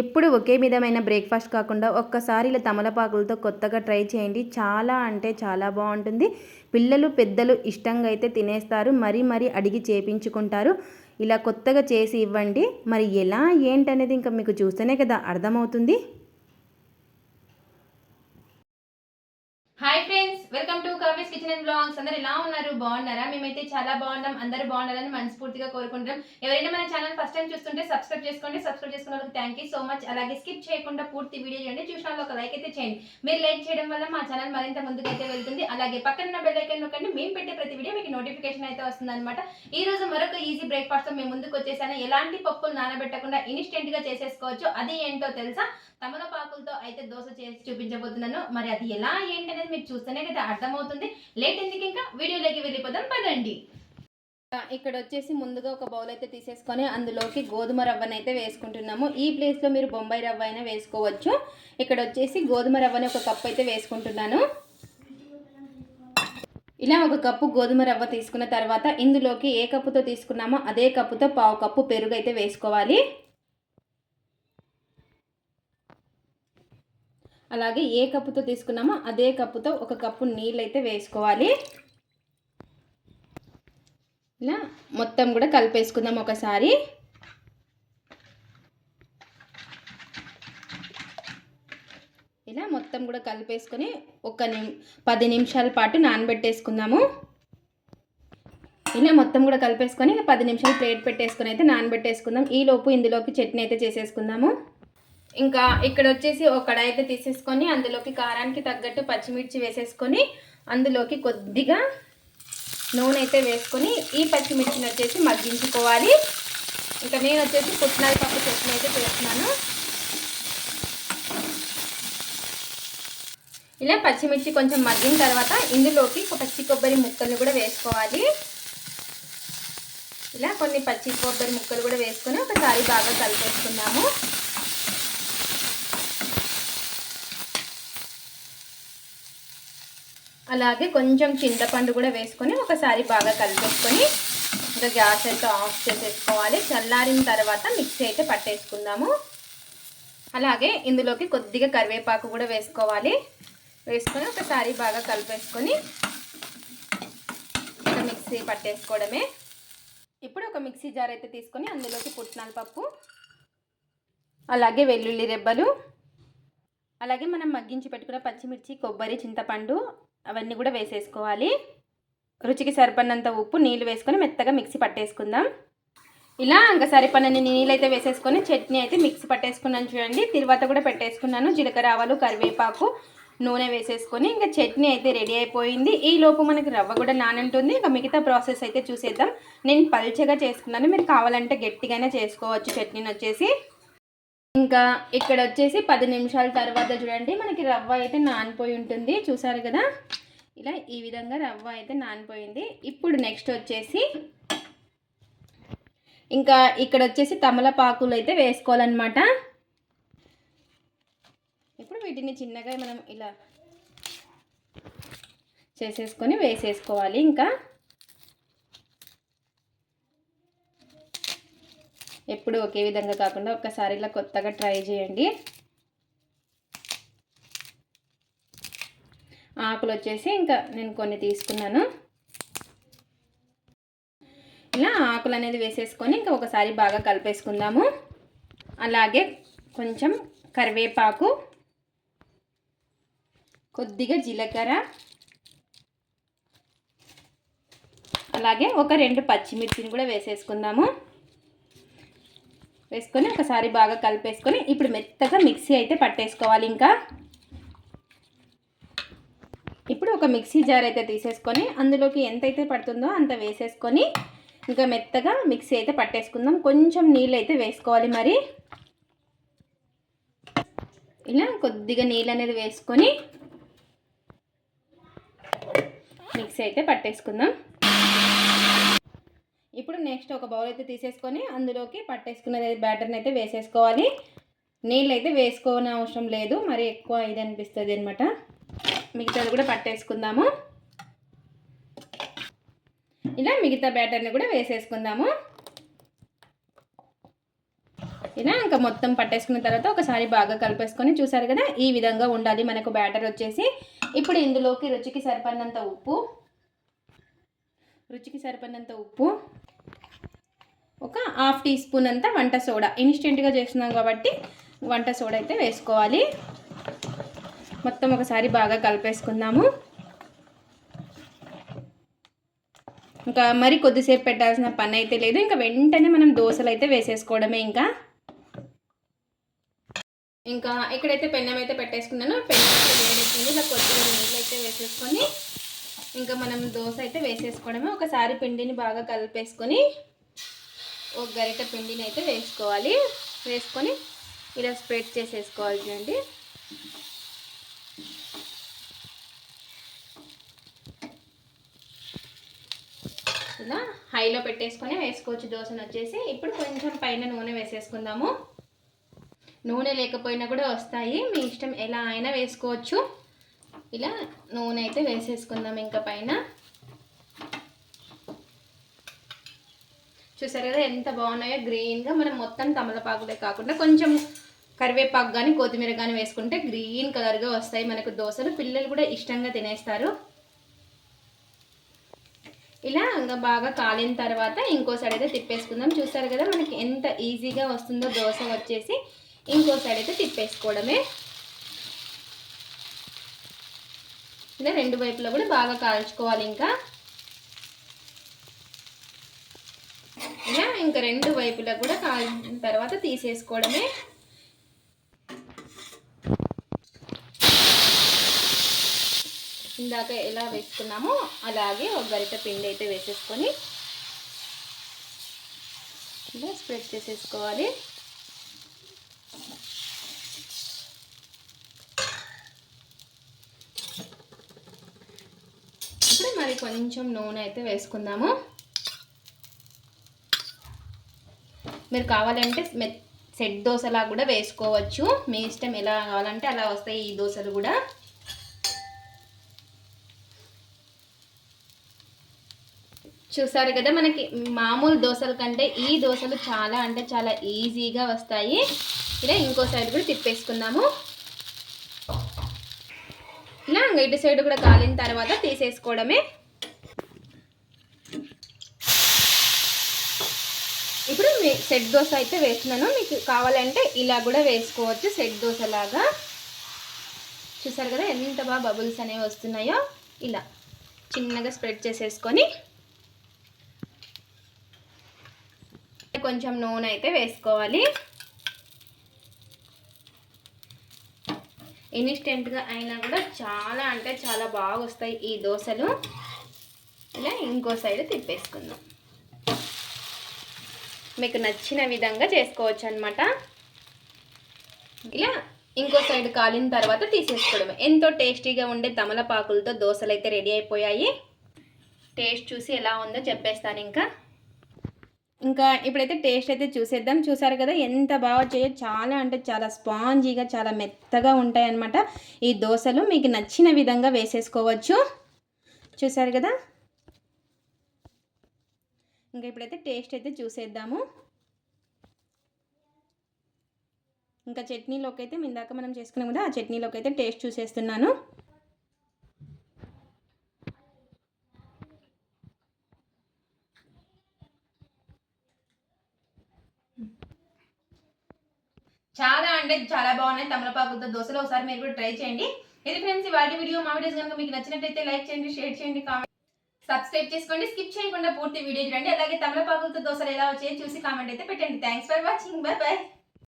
ఎప్పుడు ఒకే విధమైన బ్రేక్ఫాస్ట్ కాకుండా ఒక్కసారి ఇలా తమలపాకులతో కొత్తగా ట్రై చేయండి. చాలా అంటే చాలా బాగుంటుంది. పిల్లలు పెద్దలు ఇష్టంగా అయితే తినేస్తారు. మరీ మరీ అడిగి చేపించుకుంటారు. ఇలా కొత్తగా చేసి ఇవ్వండి. మరి ఎలా ఏంటనేది ఇంకా మీకు చూస్తేనే కదా అర్థమవుతుంది. Hi friends welcome to Kavi's kitchen and blogs అందరు ఎలా ఉన్నారు? బాగున్నారా? మేమైతే చాలా బాగున్నాం. అందరూ బాగున్నారని మనస్ఫూర్తిగా కోరుకుంటాం ఎవరైనా మన ఛానల్ ఫస్ట్ టైం చూస్తుంటే సబ్స్క్రైబ్ చేసుకోండి. సబ్స్క్రైబ్ చేసుకున్న వాళ్ళకి థ్యాంక్ యూ సో మచ్ అలాగే స్కిప్ చేయకుండా పూర్తి వీడియో చేయండి. చూసిన ఒక లైక్ అయితే చేయండి. మీరు లైక్ చేయడం వల్ల మా ఛానల్ మరింత ముందుకైతే వెళ్తుంది. అలాగే పక్కన ఉన్న బెల్ ఐకన్ నొక్కండి. మేము పెట్టే ప్రతి వీడియో మీకు నోటిఫికేషన్ అయితే వస్తుంది అనమాట ఈ రోజు మరొక ఈజీ బ్రేక్ఫాస్ట్తో మేము ముందుకు వచ్చేసాను. ఎలాంటి పప్పులు నానబెట్టకుండా ఇన్స్టెంట్గా చేసేసుకోవచ్చు? అది ఏంటో తెలుసా? తమలపాకులతో అయితే దోశ చేసి చూపించబోతున్నాను. మరి అది ఎలా ఏంటనేది మీరు చూస్తేనే కదా అర్థమవుతుంది. లేట్ ఎందుకు ఇంకా? వీడియోలోకి వెళ్ళిపోదాం పదండి. ఇక్కడ వచ్చేసి ముందుగా ఒక బౌల్ అయితే తీసేసుకొని అందులోకి గోధుమ రవ్వను అయితే వేసుకుంటున్నాము. ఈ ప్లేస్లో మీరు బొంబాయి రవ్వ అయినా వేసుకోవచ్చు. ఇక్కడ వచ్చేసి గోధుమ రవ్వని ఒక కప్ అయితే వేసుకుంటున్నాను. ఇలా ఒక కప్పు గోధుమ రవ్వ తీసుకున్న తర్వాత ఇందులోకి ఏ కప్పుతో తీసుకున్నామో అదే కప్పుతో పావు కప్పు పెరుగు అయితే వేసుకోవాలి. అలాగే ఏ కప్పుతో తీసుకున్నామో అదే కప్పుతో ఒక కప్పు నీళ్ళు అయితే వేసుకోవాలి. ఇలా మొత్తం కూడా కలిపేసుకుందాం ఒకసారి. ఇలా మొత్తం కూడా కలిపేసుకొని ఒక నిమి పది నిమిషాల పాటు నానబెట్టేసుకుందాము. ఇలా మొత్తం కూడా కలిపేసుకొని పది నిమిషాలు ప్లేట్ పెట్టేసుకొని అయితే నానబెట్టేసుకుందాం. ఈ లోపు ఇందులోకి చట్నీ అయితే చేసేసుకుందాము. ఇంకా ఇక్కడ వచ్చేసి ఒక కడాయి అయితే తీసేసుకొని అందులోకి కారానికి తగ్గట్టు పచ్చిమిర్చి వేసేసుకొని అందులోకి కొద్దిగా నూనె అయితే వేసుకొని ఈ పచ్చిమిర్చిని వచ్చేసి మగ్గించుకోవాలి. ఇంకా నేను వచ్చేసి పుట్నాల పప్పు చట్నీ అయితే చేస్తున్నాను. ఇలా పచ్చిమిర్చి కొంచెం మగ్గిన తర్వాత ఇందులోకి పచ్చి కొబ్బరి ముక్కలు కూడా వేసుకోవాలి. ఇలా కొన్ని పచ్చి కొబ్బరి ముక్కలు కూడా వేసుకొని ఒకసారి బాగా కలిపేసుకుందాము. అలాగే కొంచెం చింతపండు కూడా వేసుకొని ఒకసారి బాగా కలిపేసుకొని ఇంకా గ్యాస్ అయితే ఆఫ్ చేసేసుకోవాలి. చల్లారిన తర్వాత మిక్సీ అయితే పట్టేసుకుందాము. అలాగే ఇందులోకి కొద్దిగా కరివేపాకు కూడా వేసుకోవాలి. వేసుకొని ఒకసారి బాగా కలిపేసుకొని ఇంకా మిక్సీ పట్టేసుకోవడమే. ఇప్పుడు ఒక మిక్సీ జార్ అయితే తీసుకొని అందులోకి పుట్నాల పప్పు అలాగే వెల్లుల్లి రెబ్బలు అలాగే మనం మగ్గించి పెట్టుకున్న పచ్చిమిర్చి కొబ్బరి చింతపండు అవన్నీ కూడా వేసేసుకోవాలి. రుచికి సరిపడినంత ఉప్పు నీళ్ళు వేసుకొని మెత్తగా మిక్సీ పట్టేసుకుందాం. ఇలా ఇంకా సరిపడినన్ని నీళ్ళు అయితే వేసేసుకొని చట్నీ అయితే మిక్సీ పట్టేసుకున్నాను చూడండి. తర్వాత కూడా పెట్టేసుకున్నాను. జీలకర్ర ఆవాలు కరివేపాకు నూనె వేసేసుకొని ఇంకా చట్నీ అయితే రెడీ అయిపోయింది. ఈ లోపు మనకి రవ్వ కూడా నానంటుంది. ఇంకా మిగతా ప్రాసెస్ అయితే చూసేద్దాం. నేను పల్చగా చేసుకున్నాను. మీరు కావాలంటే గట్టిగానే చేసుకోవచ్చు. చట్నీని వచ్చేసి ఇంకా ఇక్కడ వచ్చేసి పది నిమిషాల తర్వాత చూడండి మనకి రవ్వ అయితే నానిపోయి ఉంటుంది. చూసారు కదా? ఇలా ఈ విధంగా రవ్వ అయితే నానిపోయింది. ఇప్పుడు నెక్స్ట్ వచ్చేసి ఇంకా ఇక్కడ వచ్చేసి తమలపాకులు అయితే వేసుకోవాలన్నమాట. ఇప్పుడు వీటిని చిన్నగా మనం ఇలా చేసేసుకొని వేసేసుకోవాలి. ఇంకా ఎప్పుడు ఒకే విధంగా కాకుండా ఒక్కసారి ఇలా కొత్తగా ట్రై చేయండి. ఆకులు వచ్చేసి ఇంకా నేను కొన్ని తీసుకున్నాను. ఇలా ఆకులు అనేది వేసేసుకొని ఇంకా ఒకసారి బాగా కలిపేసుకుందాము. అలాగే కొంచెం కరివేపాకు కొద్దిగా జీలకర్ర అలాగే ఒక రెండు పచ్చిమిర్చిని కూడా వేసేసుకుందాము. వేసుకొని ఒకసారి బాగా కలిపేసుకొని ఇప్పుడు మెత్తగా మిక్సీ అయితే పట్టేసుకోవాలి ఇంకా. ఇప్పుడు ఒక మిక్సీ జార్ అయితే తీసేసుకొని అందులోకి ఎంతైతే పడుతుందో అంత వేసేసుకొని ఇంకా మెత్తగా మిక్సీ అయితే పట్టేసుకుందాం. కొంచెం నీళ్ళు అయితే వేసుకోవాలి మరి. ఇలా కొద్దిగా నీళ్ళు అనేది వేసుకొని మిక్సీ అయితే పట్టేసుకుందాం. ఇప్పుడు నెక్స్ట్ ఒక బౌల్ అయితే తీసేసుకొని అందులోకి పట్టేసుకున్న బ్యాటర్ని అయితే వేసేసుకోవాలి. నీళ్ళు అయితే వేసుకోని అవసరం లేదు. మరి ఎక్కువ ఇది అనిపిస్తుంది అనమాట మిగతాది కూడా పట్టేసుకుందాము. ఇలా మిగతా బ్యాటర్ని కూడా వేసేసుకుందాము. ఇలా ఇంకా మొత్తం పట్టేసుకున్న తర్వాత ఒకసారి బాగా కలిపేసుకొని చూసారు కదా ఈ విధంగా ఉండాలి మనకు బ్యాటర్ వచ్చేసి. ఇప్పుడు ఇందులోకి రుచికి సరిపడినంత ఉప్పు. రుచికి సరిపడినంత ఉప్పు. ఒక హాఫ్ టీ స్పూన్ అంత వంట సోడా. ఇన్స్టెంట్గా చేస్తున్నాం కాబట్టి వంట సోడా అయితే వేసుకోవాలి. మొత్తం ఒకసారి బాగా కలిపేసుకుందాము. ఇంకా మరి కొద్దిసేపు పెట్టాల్సిన పని అయితే లేదు. ఇంకా వెంటనే మనం దోశలు అయితే వేసేసుకోవడమే ఇంకా. ఇంకా ఇక్కడైతే పెన్నం అయితే పెట్టేసుకున్నాను. పెన్నం అయితే వేడెక్కింది. ఇలా కొద్దిగా నీళ్ళు అయితే వేసేసుకొని ఇంకా మనం దోశ అయితే వేసేసుకోవడమే. ఒకసారి పిండిని బాగా కలిపేసుకొని ఒక గరిట పిండిని అయితే వేసుకోవాలి. వేసుకొని ఇలా స్ప్రెడ్ చేసేసుకోవాలి చూడండి ఇలా హైలో పెట్టేసుకొని వేసుకోవచ్చు. దోశను వచ్చేసి ఇప్పుడు కొంచెం పైన నూనె వేసేసుకుందాము. నూనె లేకపోయినా కూడా వస్తాయి. మీ ఇష్టం ఎలా అయినా వేసుకోవచ్చు. ఇలా నూనె అయితే వేసేసుకుందాం ఇంకా పైన. చూసారు కదా ఎంత బాగున్నాయో గ్రీన్గా మనం మొత్తం తమలపాకులే కాకుండా కొంచెం కరివేపాకు కానీ కొత్తిమీర కానీ వేసుకుంటే గ్రీన్ కలర్గా వస్తాయి మనకు దోశలు. పిల్లలు కూడా ఇష్టంగా తినేస్తారు. ఇలా ఇంకా బాగా కాలిన తర్వాత ఇంకో సైడ్ అయితే తిప్పేసుకుందాం. చూసారు కదా మనకి ఎంత ఈజీగా వస్తుందో దోశ వచ్చేసి ఇంకో సైడ్ అయితే తిప్పేసుకోవడమే. ఇలా రెండు వైపులా కూడా బాగా కాల్చుకోవాలి ఇంకా. ఇలా ఇంకా రెండు వైపులా కూడా కాలిన తర్వాత తీసేసుకోవడమే. ఇందాక ఎలా వేసుకున్నామో అలాగే ఒక గరిట పిండి అయితే వేసేసుకొని ఇలా స్ప్రెడ్ చేసేసుకోవాలి. ఇప్పుడు మరి కొంచెం నూనె అయితే వేసుకుందాము. మీరు కావాలంటే మె- సెట్ దోశలా కూడా వేసుకోవచ్చు. మీ ఇష్టం ఎలా కావాలంటే అలా వస్తాయి ఈ దోశలు కూడా. చూసారు కదా మనకి మామూలు దోశల కంటే ఈ దోశలు చాలా అంటే చాలా ఈజీగా వస్తాయి. ఇలా ఇంకో సైడ్ కూడా తిప్పేసుకుందాము. ఇలా ఇటు సైడ్ కూడా కాలిన తర్వాత తీసేసుకోవడమే. ఇప్పుడు మీ సెట్ దోశ అయితే వేస్తున్నాను. మీకు కావాలంటే ఇలా కూడా వేసుకోవచ్చు. సెట్ దోశ లాగా చూసారు కదా ఎంత బాగా బబుల్స్ అనేవి వస్తున్నాయో. ఇలా చిన్నగా స్ప్రెడ్ చేసేసుకొని కొంచెం నూనె అయితే వేసుకోవాలి. ఇన్స్టెంట్గా అయినా కూడా చాలా అంటే చాలా బాగా వస్తాయి ఈ దోశలు. ఇలా ఇంకో సైడ్ తిప్పేసుకుందాం. మీకు నచ్చిన విధంగా చేసుకోవచ్చు అనమాట ఇలా ఇంకో సైడ్ కాలిన తర్వాత తీసేసుకోవడమే. ఎంతో టేస్టీగా ఉండే తమలపాకులతో దోశలు అయితే రెడీ అయిపోయాయి. టేస్ట్ చూసి ఎలా ఉందో చెప్పేస్తాను ఇంకా. ఇంకా ఇప్పుడైతే టేస్ట్ అయితే చూసేద్దాం. చూసారు కదా ఎంత బాగా వచ్చాయో. చాలా అంటే చాలా స్పాంజీగా చాలా మెత్తగా ఉంటాయి అన్నమాట ఈ దోశలు. మీకు నచ్చిన విధంగా వేసేసుకోవచ్చు. చూసారు కదా? ఇంకా ఇప్పుడైతే టేస్ట్ అయితే చూసేద్దాము. ఇంకా చట్నీలోకి అయితే ఇందాక మనం చేసుకున్నాం కదా ఆ చట్నీలోకి అయితే టేస్ట్ చూసేస్తున్నాను. చాలా అంటే చాలా బాగున్నాయి తమలపాకులతో దోశలు. ఒకసారి మీరు కూడా ట్రై చేయండి. ఇది ఫ్రెండ్స్ వాటి వీడియో మా వీడియోస్ కనుక మీకు నచ్చినట్టయితే లైక్ చేయండి షేర్ చేయండి కామెంట్ సబ్స్క్రైబ్ చేసుకోండి స్కిప్ చేయకుండా పూర్తి వీడియో చూడండి. అలాగే తమలపాకులతో దోశలు ఎలా వచ్చాయో చూసి కామెంట్ అయితే పెట్టండి. Thanks for watching bye bye